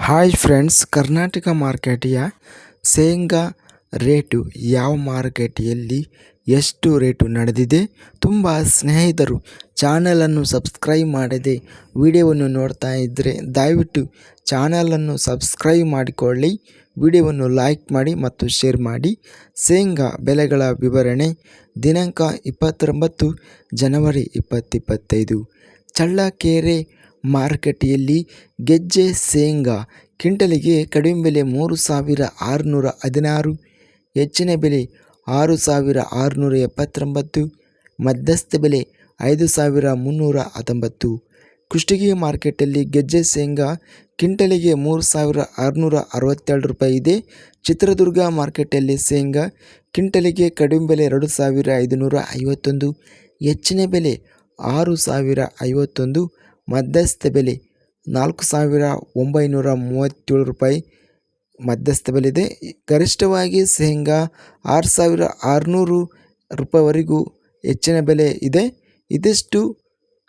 Hi friends Karnataka ಮಾರ್ಕೆಟಿಯ ಶೇಂಗಾ rate ಯಾವ ಮಾರುಕಟ್ಟೆಯಲ್ಲಿ ಎಷ್ಟು ರೇಟು ನಡೆದಿದೆ ತುಂಬ ಸ್ನೇಹಿತರು ಚಾನಲನ್ನು ಸಬ್ಸ್ಕ್ರೈಬ್ ಮಾಡದೆ ವಿಡಿಯೋವನ್ನು ನೋಡ್ತಾ ಇದ್ದರೆ ದಯವಿಟ್ಟು ಚಾನಲನ್ನು ಸಬ್ಸ್ಕ್ರೈಬ್ ಮಾಡಿಕೊಳ್ಳಿ, ವಿಡಿಯೋವನ್ನು ಲೈಕ್ ಮಾಡಿ ಮತ್ತು ಶೇರ್ ಮಾಡಿ. ಶೇಂಗಾ ಬೆಲೆಗಳ ವಿವರಣೆ ದಿನಾಂಕ ಇಪ್ಪತ್ತೊಂಬತ್ತು ಜನವರಿ ಇಪ್ಪತ್ತಿಪ್ಪತ್ತೈದು ಚಳ್ಳಕೆರೆ ಮಾರುಕಟ್ಟೆಯಲ್ಲಿ ಗೆಜ್ಜೆ ಶೇಂಗಾ ಕ್ವಿಂಟಲಿಗೆ ಕಡಿಮೆ ಬೆಲೆ ಮೂರು ಸಾವಿರ ಆರುನೂರ ಹದಿನಾರು, ಹೆಚ್ಚಿನ ಬೆಲೆ ಆರು ಸಾವಿರ ಆರುನೂರ ಎಪ್ಪತ್ತೊಂಬತ್ತು, ಮಧ್ಯಸ್ಥ ಬೆಲೆ ಐದು ಸಾವಿರ ಮುನ್ನೂರ ಹತ್ತೊಂಬತ್ತು. ಕುಷ್ಟಗಿ ಮಾರ್ಕೆಟಲ್ಲಿ ಗೆಜ್ಜೆ ಶೇಂಗಾ ಕ್ವಿಂಟಲಿಗೆ ಮೂರು ಸಾವಿರ ಆರುನೂರ ಅರವತ್ತೆರಡು ರೂಪಾಯಿ ಇದೆ. ಚಿತ್ರದುರ್ಗ ಮಾರ್ಕೆಟಲ್ಲಿ ಶೇಂಗಾ ಕ್ವಿಂಟಲಿಗೆ ಕಡಿಮೆ ಬೆಲೆ ಎರಡು ಸಾವಿರ ಐದುನೂರ ಐವತ್ತೊಂದು, ಹೆಚ್ಚಿನ ಬೆಲೆ ಆರು ಸಾವಿರ ಐವತ್ತೊಂದು. ಮಧ್ಯಸ್ಥ ಬೆಲೆ ನಾಲ್ಕು ಸಾವಿರ ಒಂಬೈನೂರ ಮೂವತ್ತೇಳು ರೂಪಾಯಿ ಮಧ್ಯಸ್ಥ ಬೆಲೆ ಇದೆ ಗರಿಷ್ಠವಾಗಿ ಶೇಂಗಾ ಆರು ಸಾವಿರ ಆರುನೂರು ರೂಪಾಯಿವರೆಗೂ ಹೆಚ್ಚಿನ ಬೆಲೆ ಇದೆ. ಇದಿಷ್ಟು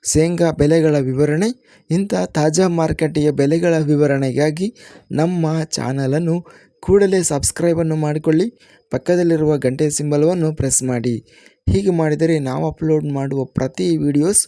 ಶೇಂಗಾ ಬೆಲೆಗಳ ವಿವರಣೆ. ಇಂಥ ತಾಜಾ ಮಾರುಕಟ್ಟೆಯ ಬೆಲೆಗಳ ವಿವರಣೆಗಾಗಿ ನಮ್ಮ ಚಾನಲನ್ನು ಕೂಡಲೇ ಸಬ್ಸ್ಕ್ರೈಬನ್ನು ಮಾಡಿಕೊಳ್ಳಿ. ಪಕ್ಕದಲ್ಲಿರುವ ಗಂಟೆ ಸಿಂಬಲವನ್ನು ಪ್ರೆಸ್ ಮಾಡಿ. ಹೀಗೆ ಮಾಡಿದರೆ ನಾವು ಅಪ್ಲೋಡ್ ಮಾಡುವ ಪ್ರತಿ ವಿಡಿಯೋಸ್